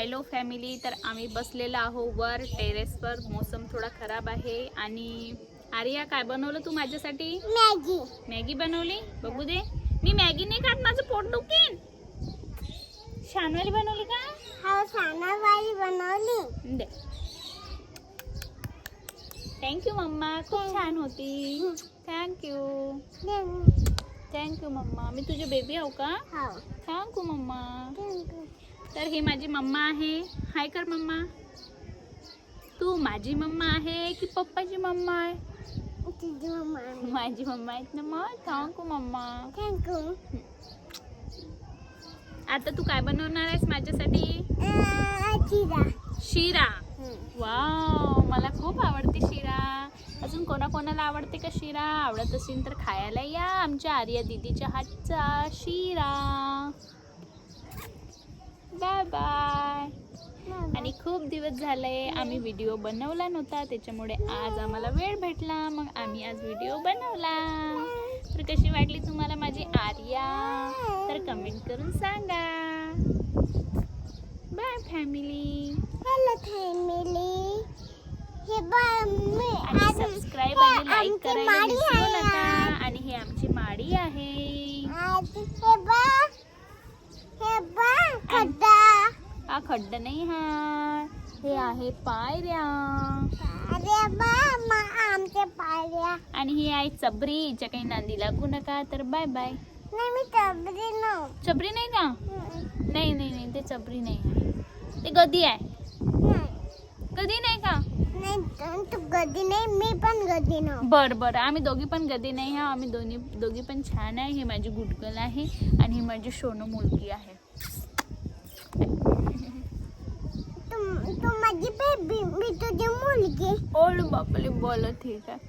Hello family तर आम्ही बसलेलो आहो वर टेरेसवर मोसम थोडा खराब आहे. आणि आर्या काय बनवलं तू माझ्यासाठी? मॅगी. मॅगी बनवली? बघू दे. मी मॅगी नाही खात माझं पोट दुखेन शानवाली बनवली का? हा सानावाली बनवली. दे. Thank you mamma. खूप छान होती. Thank you thank you mamma. मी तुझी बेबी आहो का? हो. Thank you mamma. तर ही माझी मम्मा आहे. हाय कर मम्मा. तू माझी मम्मा आहे की पप्पाची मम्मा आहे? तुझी मम्मा माझी मम्मा आहेत ना मग? Thank you mamma. थँक्यू आता तू काय बनवणार आहेस माझ्यासाठी? चिरा शिरा. वाव मला खूप आवडते शिरा. अजून कोणाकोणाला आवडते का शिरा? आवडत असेल तर खायला या. आमच्या आर्या दिदीच्या हातचा शिरा. बाय बाय आणि खूप दिवस झाले आम्ही व्हिडिओ बनवला नव्हता त्याच्यामुळे आज आम्हाला वेळ भेटला. मग आम्ही आज व्हिडिओ बनवला. तर कशी वाटली तुम्हाला माझी आर्या? तर कमेंट करून सांगा. बाय फॅमिली हॅलो फॅमिली हे आणि सबस्क्राईब आणि लाईक करायला विसरू नका. आणि हे आमची माडी आहे. हे हा खड्डा नाही हा हे आहे पायऱ्या. अरे बा मा आमच्या पायऱ्या. आणि ही आहे चबरी हिच्या काही नांदी लागू नका तर बाय बाय. नाही मी चबरी नव चबरी नाही का नाही नाही नाही ते चबरी नाही आहे. ते गदी आहे. गदी नाही का? नाही तू गदी नाही मी पण गदी नव बर बर. आम्ही दोघी पण गदी नाही हा आम्ही दोन्ही दोघी पण छान आहे. ही माझी गुडगल आहे आणि ही माझी सोनू मुलगी आहे. तू माझी बेबी मी तुझी मुलगी ओळ बापले बोलत ठीक आहे